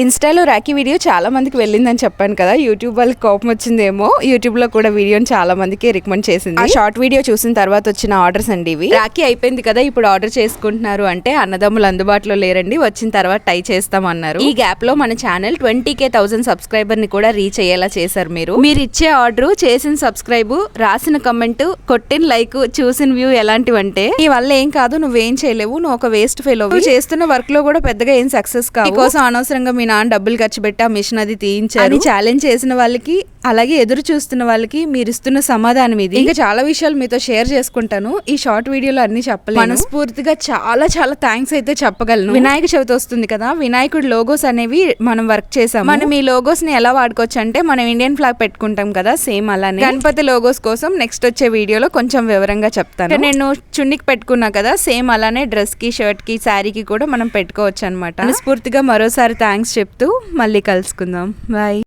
ఇన్స్టాలో రాఖీ వీడియో చాలా మందికి వెళ్ళిందని చెప్పాను కదా. యూట్యూబ్ వాళ్ళకి కోపం వచ్చిందేమో. యూట్యూబ్లో కూడా వీడియోని చాలా మందికి రికమెండ్ చేసింది. ఆ షార్ట్ వీడియో చూసిన తర్వాత వచ్చిన ఆర్డర్స్ అండి ఇవి. రాఖీ అయిపోయింది కదా ఇప్పుడు ఆర్డర్ చేసుకుంటున్నారు అంటే అన్నదమ్ములు అందుబాటులో లేరండి. వచ్చిన తర్వాత టై చేస్తామన్నారు ఈ గ్యాప్లో మన ఛానల్ ట్వంటీ కే థౌసండ్ సబ్స్క్రైబర్ని కూడా రీచ్ అయ్యేలా చేశారు మీరు. మీరు ఇచ్చే ఆర్డర్ చేసిన సబ్స్క్రైబ్ రాసిన కమెంట్ కొట్టిన లైక్ చూసిన వ్యూ ఎలాంటివంటే నీ వల్ల ఏం కాదు నువ్వేం చేయలేవు నువ్వు ఒక వేస్ట్ ఫెయిల్ చేస్తున్న వర్క్లో కూడా పెద్దగా ఏం సక్సెస్ కావు. కోసం అనవసరంగా మీ నాన్న డబ్బులు ఖర్చు పెట్టి ఆ మిషన్ అది తీయించారు. ఛాలెంజ్ చేసిన వాళ్ళకి అలాగే ఎదురు చూస్తున్న వాళ్ళకి మీరు ఇస్తున్న సమాధానం ఇది. ఇంకా చాలా విషయాలు మీతో షేర్ చేసుకుంటాను. ఈ షార్ట్ వీడియోలో అన్ని చెప్పలేదు మనస్ఫూర్తిగా చాలా చాలా థ్యాంక్స్ అయితే చెప్పగలను. వినాయక చవితి వస్తుంది కదా వినాయకుడి లోగోస్ అనేవి మనం వర్క్ చేసాం మనం ఈ లోగోస్ని ఎలా వాడుకోవచ్చు అంటే మనం ఇండియన్ ఫ్లాగ్ పెట్టుకుంటాం కదా సేమ్ అలానే. గణపతి లోగోస్ కోసం నెక్స్ట్ వచ్చే వీడియోలో కొంచెం వివరంగా చెప్తాను. నేను చున్నికి పెట్టుకున్నా కదా సేమ్ అలానే డ్రెస్కి షర్ట్కి శారీకి కూడా మనం పెట్టుకోవచ్చు అనమాట మనస్ఫూర్తిగా మరోసారి థ్యాంక్స్ చెప్తూ మళ్ళీ కలుసుకుందాం. బాయ్